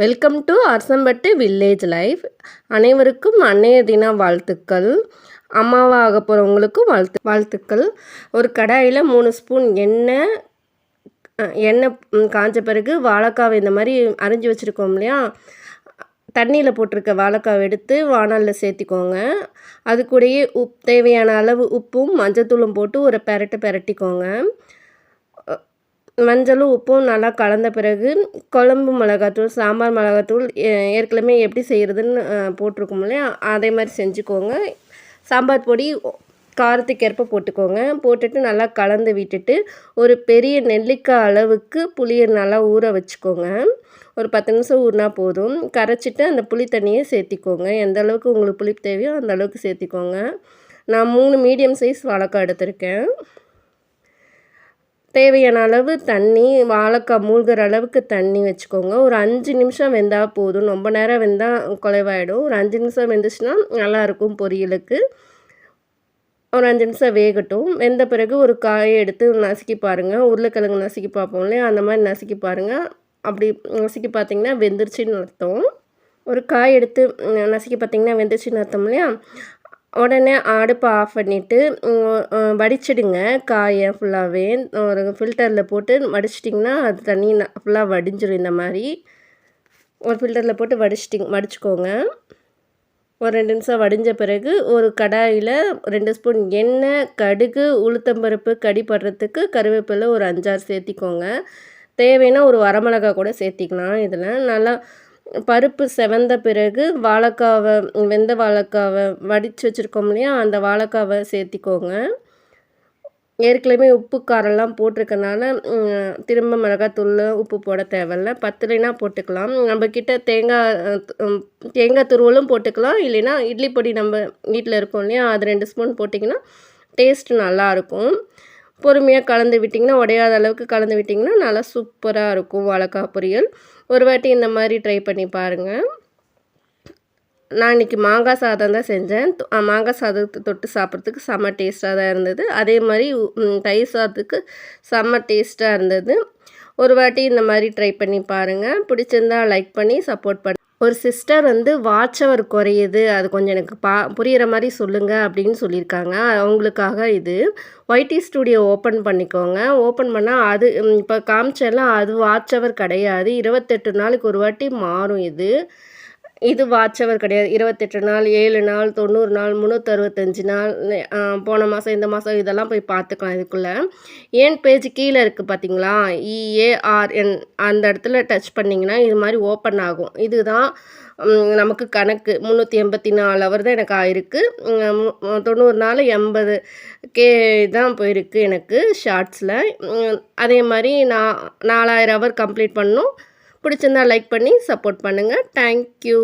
Welcome to Arasampattu village life அனைவருக்கும் அன்னைய தின வாழ்த்துக்கள். அம்மாவாக போகிறவங்களுக்கும் வாழ்த்து வாழ்த்துக்கள். ஒரு கடாயில் மூணு ஸ்பூன் எண்ணெய் எண்ணெய் காஞ்ச பிறகு வாழைக்காவை இந்த மாதிரி அரிஞ்சு வச்சுருக்கோம் இல்லையா? தண்ணியில் போட்டிருக்க வாழைக்காவை எடுத்து வாணலில் சேர்த்திக்கோங்க. அது கூடயே உப் தேவையான அளவு உப்பும் மஞ்சத்தூளும் போட்டு ஒரு பெரட்டு பெரட்டிக்கோங்க. மஞ்சளும் உப்பும் நல்லா கலந்த பிறகு குழம்பு மிளகாத்தூள் சாம்பார் மிளகாத்தூள் ஏ- ஏற்கனவே எப்படி செய்கிறதுன்னு போட்டிருக்கோம் இல்லையா? அதே மாதிரி செஞ்சுக்கோங்க. சாம்பார் பொடி காரத்துக்கு ஏற்ப போட்டுக்கோங்க. போட்டுட்டு நல்லா கலந்து விட்டுட்டு ஒரு பெரிய நெல்லிக்காய் அளவுக்கு புளியை நல்லா ஊற வச்சுக்கோங்க. ஒரு பத்து நிமிஷம் ஊறினா போதும். கரைச்சிட்டு அந்த புளி தண்ணியை சேர்த்திக்கோங்க. எந்த அளவுக்கு உங்களுக்கு புளி தேவையோ அந்த அளவுக்கு சேர்த்திக்கோங்க. நான் மூணு மீடியம் சைஸ் வாழைக்காய் எடுத்திருக்கேன். தேவையான அளவு தண்ணி வாழைக்காய் மூழ்கிற அளவுக்கு தண்ணி வச்சுக்கோங்க. ஒரு அஞ்சு நிமிஷம் வெந்தால் போதும். ரொம்ப நேரம் வெந்தால் குலைவாயிடும் ஒரு அஞ்சு நிமிஷம் வெந்துச்சுன்னா நல்லாயிருக்கும் பொரியலுக்கு. ஒரு அஞ்சு நிமிஷம் வேகட்டும். வெந்த பிறகு ஒரு காயை எடுத்து நசுக்கி பாருங்கள் உருளைக்கிழங்கு நசுக்கி பார்ப்போம் இல்லையா? அந்த மாதிரி நசுக்கி பாருங்கள் அப்படி நசுக்கி பார்த்தீங்கன்னா வெந்துருச்சுன்னு அர்த்தம். ஒரு காய் எடுத்து நசுக்கி பார்த்தீங்கன்னா வெந்துருச்சுன்னு அர்த்தம் இல்லையா? உடனே அடுப்பை ஆஃப் பண்ணிவிட்டு வடிச்சிடுங்க காயை ஃபுல்லாகவே ஒரு ஃபில்டரில் போட்டு வடிச்சிட்டிங்கன்னா அது தண்ணி ஃபுல்லாக வடிஞ்சிடும் இந்த மாதிரி. ஒரு ஃபில்டரில் போட்டு வடிச்சிட்டிங் வடிச்சுக்கோங்க. ஒரு ரெண்டு நிமிஷம் வடிஞ்ச பிறகு ஒரு கடாயில் ரெண்டு ஸ்பூன் எண்ணெய் கடுகு உளுத்தம்பருப்பு கடி படுறதுக்கு கருவேப்பிலை ஒரு அஞ்சாறு சேர்த்திக்கோங்க. தேவைன்னா ஒரு வரமிளகா கூட சேர்த்திக்கலாம். இதில் நல்லா பருப்பு செவந்த பிறகு வாழைக்காவை வெந்த வாழைக்காவை வடித்து வச்சுருக்கோம் இல்லையா? அந்த வாழைக்காவை சேர்த்திக்கோங்க. ஏற்கனவே உப்பு காரெல்லாம் போட்டிருக்கனால திரும்ப மிளகாத்தூள் உப்பு போட தேவையில்ல. பத்தலைனா போட்டுக்கலாம். நம்மக்கிட்ட தேங்காய் தேங்காய் துருவலும் போட்டுக்கலாம். இல்லைன்னா இட்லி பொடி நம்ம வீட்டில் இருக்கோம் இல்லையா? அது ரெண்டு ஸ்பூன் போட்டிங்கன்னா டேஸ்ட் நல்லாயிருக்கும் பொறுமையாக கலந்து விட்டிங்கன்னா உடையாத அளவுக்கு கலந்து விட்டிங்கன்னா நல்லா சூப்பராக இருக்கும் வாழைக்காய் பொரியல். ஒரு வாட்டி இந்த மாதிரி ட்ரை பண்ணி பாருங்கள் நான் இன்றைக்கி மாங்காய் சாதம் தான் செஞ்சேன். மாங்காய் சாதத்தை தொட்டு சாப்பிட்றதுக்கு செம்ம டேஸ்ட்டாக தான் இருந்தது. அதே மாதிரி தயிர் சாதத்துக்கு செம்ம டேஸ்ட்டாக இருந்தது. ஒரு வாட்டி இந்த மாதிரி ட்ரை பண்ணி பாருங்கள் பிடிச்சிருந்தா லைக் பண்ணி சப்போர்ட் பண்ணி. ஒரு சிஸ்டர் வந்து வாட்ச் அவர் குறையுது. அது கொஞ்சம் எனக்கு பா புரிகிற மாதிரி சொல்லுங்கள் அப்படின்னு சொல்லியிருக்காங்க. அவங்களுக்காக இது. ஒய்டி ஸ்டுடியோ ஓப்பன் பண்ணிக்கோங்க. ஓப்பன் பண்ணால் அது இப்போ காமிச்செல்லாம் அது வாட்ச் அவர் கிடையாது. இருபத்தெட்டு நாளுக்கு ஒரு வாட்டி மாறும் இது. இது வாட்ச் கிடையாது. இருபத்தெட்டு நாள் ஏழு நாள் தொண்ணூறு நாள் முந்நூற்றறுபத்தஞ்சு நாள் போன மாதம் இந்த மாதம் இதெல்லாம் போய் பார்த்துக்கலாம் இதுக்குள்ளே. ஏன் பேஜ் கீழே இருக்குது பார்த்தீங்களா இஏஆர்என் அந்த இடத்துல டச் பண்ணிங்கன்னா இது மாதிரி ஓப்பன் ஆகும். இதுதான் நமக்கு கணக்கு. முந்நூற்றி எண்பத்தி நாலு அவர் தான் எனக்கு ஆயிருக்கு. மு- தொண்ணூறு நாள் எண்பது கே தான் போயிருக்கு எனக்கு ஷார்ட்ஸில் அதே மாதிரி நான் நாலாயிரம் ஹவர் கம்ப்ளீட் பண்ணும். பிடிச்சிருந்தா லைக் பண்ணி சப்போர்ட் பண்ணுங்கள் தேங்க்யூ